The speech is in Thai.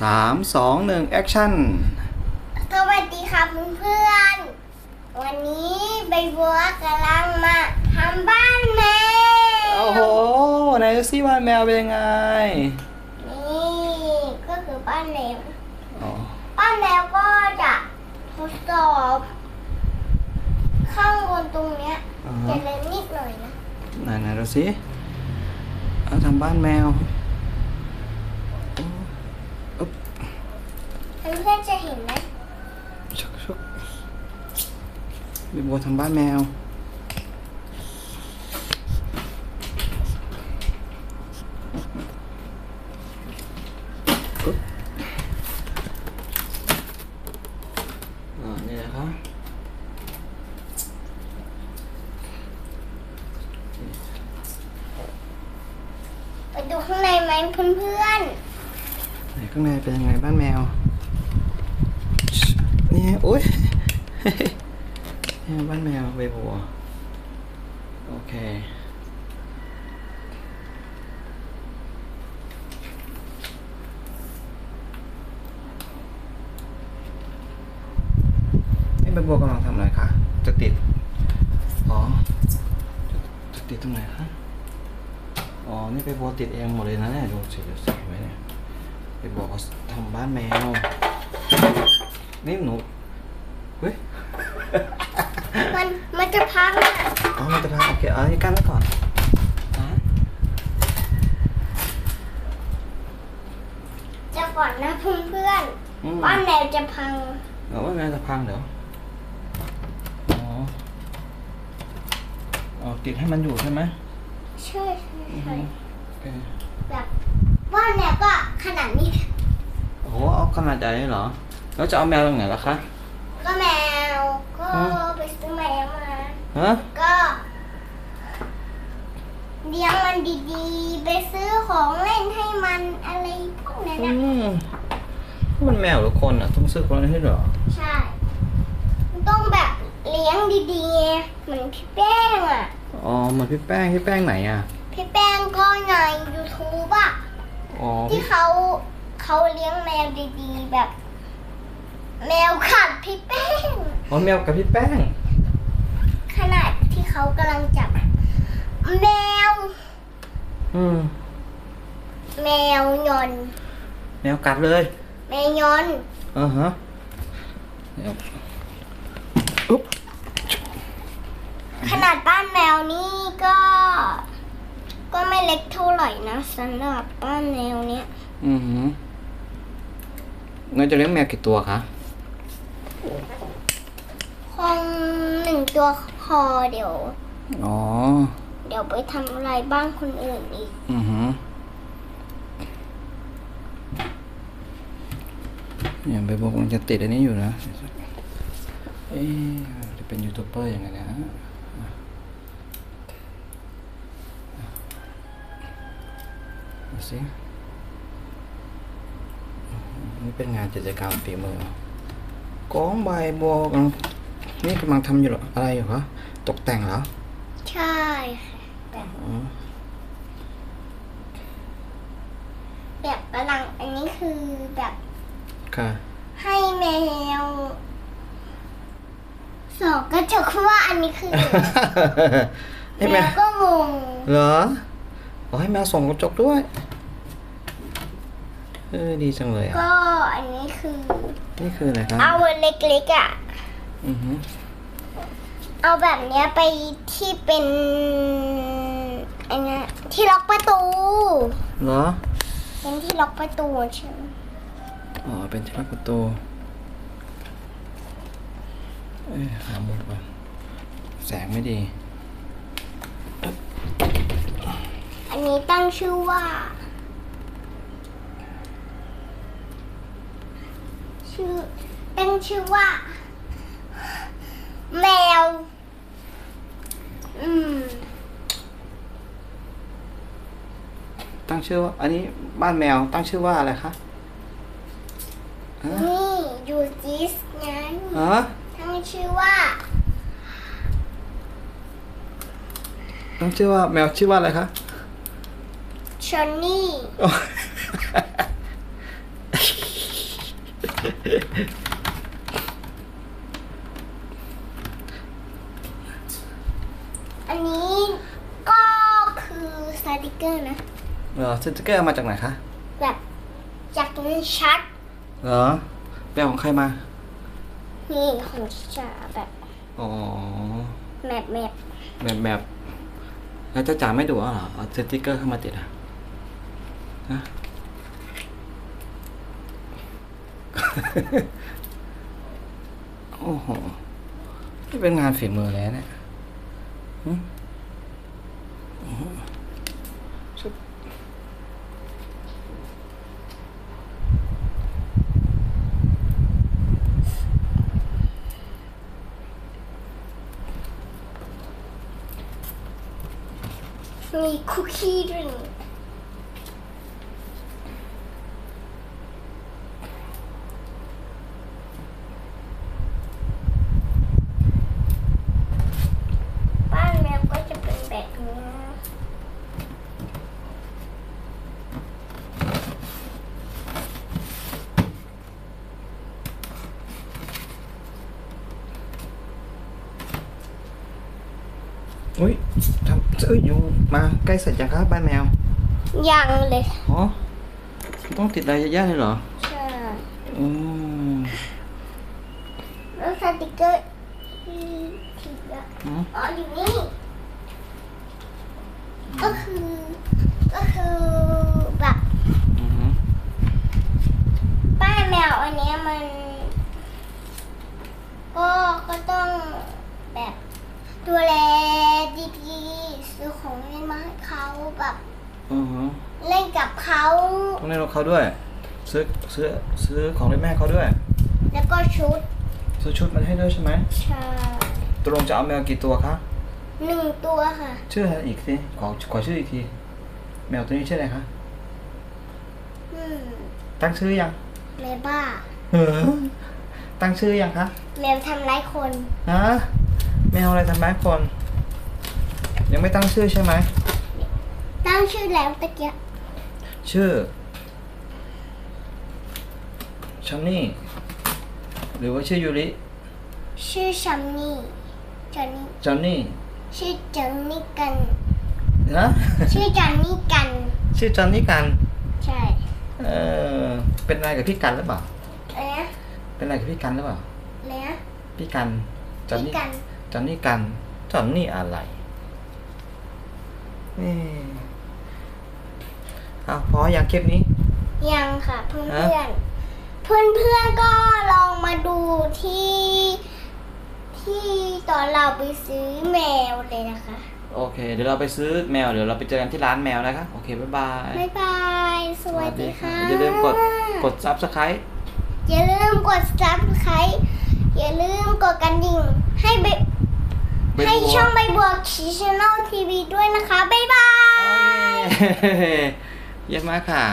สามสองหนึ่งแอคชั่น สวัสดีค่ะเพื่อนๆ วันนี้ใบบัวกำลังมาทำบ้านแมว โอ้โหไหนดูซิว่าแมวเป็นยังไง นี่ก็คือบ้านแมวอ๋อบ้านแมวก็จะทดสอบ ข้างบนตรงเนี้ยอ่าจะฮะเล็กนิดหน่อยนะ ไหนไหนดูซิเอาทำบ้านแมวอุ๊บ เพื่อนๆจะเห็นไหมชุกชุกบิบัวทำบ้านแมวอุ๊บอ่า นี่นะครับไปดูข้างในไหมเพื่อนไหนข้างในเป็นยังไงบ้านแมว นี่ไงโอ้ยบ้านแมวใบบัวโอเคนี่ใบบัวกำลังทำอะไรคะจะติด อ๋อ จะติดตรงไหนคะอ๋อ นี่ไปบัวติดเองหมดเลยนะเนี่ยดูสิดูสิไว้เนี่ยไปบัวเขาทำบ้านแมว นี่หนูเฮ้ยๆมันมันจะพังอะอ๋อมันจะพาโอเคเอาอันนี้กั้นไว้ก่อนอะจะก่อนนะเพื่อนอืมๆบ้านแมวจะพัง เดี๋ยวว่าไงจะพังเดี๋ยวอ๋ออ๋อติดให้มันอยู่ใช่ไหมใช่ใช่ใช่โอเคแบบบ้านแมวก็ขนาดนี้โอ้โหเอาขนาดใหญ่เลยเหรอ แล้วจะเอาแมวตรงไหนล่ะคะ ก็แมว ก็ฮะไปซื้อแมวมา ฮะ ก็เลี้ยงมันดีๆ ไปซื้อของเล่นให้มันอะไรพวกนั้นอืนะมมันแมวหรือคนอะ ต้องซื้อคนให้เหรอ ใช่ มันต้องแบบเลี้ยงดีๆไงเหมือนพี่แป้งอะ อ๋อเหมือนพี่แป้งพี่แป้งไหนอะ พี่แป้งก็ใน YouTube อะ อ๋อที่เขาเขาเลี้ยงแมวดีๆ แบบ แมวขัดพี่แป้ง อ๋อแมวกับพี่แป้ง ขนาดที่เขากำลังจับ แมว อืมแมวยอนแมวกัดเลย แมวยอนอ่าฮะเดี๋ยวอุ๊บขนาดบ้านแมวนี่ก็ ก็ไม่เล็กเท่าไหร่นะสำหรับบ้านแมวเนี้ยอือหืองั้นจะเลี้ยงแมวกี่ตัวคะ คงหนึ่งตัวพอเดี๋ยว อ๋อ เดี๋ยวไปทำอะไรบ้านคนอื่นอีก อือหือเนี่ยไปบอกมันจะติดอันนี้อยู่นะ เอ๊ะจะเป็นยูทูบเบอร์ยังไงเนะดูสินี่เป็นงานกิจกรรมฝีมือ กองใบบัวกำลังนี่กำลังทำอยู่เหรออะไรอยู่คะตกแต่งเหรอใช่ค่ะแบบอ๋อแบบกำลังอันนี้คือแบบค่ะให้แมวสองกระจกว่าอันนี้คือให้แมแมววก็งง เหรอขอให้แมวส่องกระจกด้วย เออดีจังเลยอะก็อันนี้คือ นี่คืออะไรครับเอาเล็กๆอะอือฮึเอาแบบเนี้ยไปที่เป็นอันเนี้ยที่ล็อกประตู เหรอ เป็นที่ล็อกประตูใช่ไหมอ๋อเป็นที่ล็อกประตูเอ้ยหามุดก่อนแสงไม่ดี อันนี้ตั้งชื่อว่า ชื่อตั้งชื่อว่า แมว อืม ตั้งชื่อว่า อันนี้บ้านแมวตั้งชื่อว่าอะไรคะฮะนี่ยูจิสไงฮะตั้งชื่อว่า ตั้งชื่อว่าแมวชื่อว่าอะไรคะชอนนี่อ๋อ อันนี้ก็คือสติกเกอร์นะ เหรอสติ๊กเกอร์เอามาจากไหนคะแบบจากนี้ชัด เหรอแปลของใครมา นี่ของจ๋าแบบอ๋อแมปแมปแบบแบบแล้วเจ้าจ๋าไม่ดูอะเหรอเอาสติ๊กเกอร์เข้ามาติดอะฮะ โอ้โหนี่เป็นงานฝีมือแล้วเนี่ยอื้อหือชุบมีคุกกี้ด้วยนี่บ้านแมวก็จะเป็นแบบนี้ อุ้ยทำเอ้ยยุงมาใกล้เสร็จยังครับบ้านแมวยังเลยอ๋อต้องติดอะไร ดูแลดีๆซื้อของเล่นมาให้เขาแบบอือหือเล่นกับเขาต้องเล่นรถเขาด้วย ซื้อซื้อซื้อของเล่นแม่เขาด้วย แล้วก็ชุดซื้อชุดมันให้ด้วยใช่ไหมใช่ตกลงจะเอาแมวกี่ตัวคะหนึ่งตัวค่ะ ชื่ออะไรอีกสิขอขอชื่ออีกที แมวตัวนี้ชื่ออะไรคะอืมตั้งชื่อยังแมวบ้า เออตั้งชื่อยังคะแมวทำร้ายคนฮะ แมวอะไรทำร้ายคน ยังไม่ตั้งชื่อใช่ไหม ตั้งชื่อแล้วตะเกียบชื่อชันนี่ หรือว่าชื่อยูริชื่อชัมนี่จอนนี่จอนนี่ชื่อจอนนี่กัน นะชื่อจอนนี่กัน ชื่อจอนนี่กัน ใช่เออเป็นอะไรกับพี่กันหรือเปล่า อะไรนะเป็นอะไรกับพี่กันหรือเปล่าอะไรนะพี่กันจอนพี่นี่กัน จอนนี่กันจอนนี่อะไรนี่เอาพออยากคลิปนี้ ยังค่ะเพื่อนฮะเพื่อนเพื่อนเพื่อนๆก็ลองมาดูที่ ที่ตอนเราไปซื้อแมวเลยนะคะ โอเค เดี๋ยวเราไปซื้อแมว เดี๋ยวเราไปเจอกันที่ร้านแมวนะคะ โอเค บ๊ายบาย บ๊ายบาย สวัสดีค่ะ อย่าลืมกด กด subscribe อย่าลืมกด subscribe อย่าลืมกดกระดิ่งให้ใบ ใบให้บัวช่องใบบัวคีชแนลทีวีด้วยนะคะ บ๊ายบายโอเคเยี่ยมมากค่ะ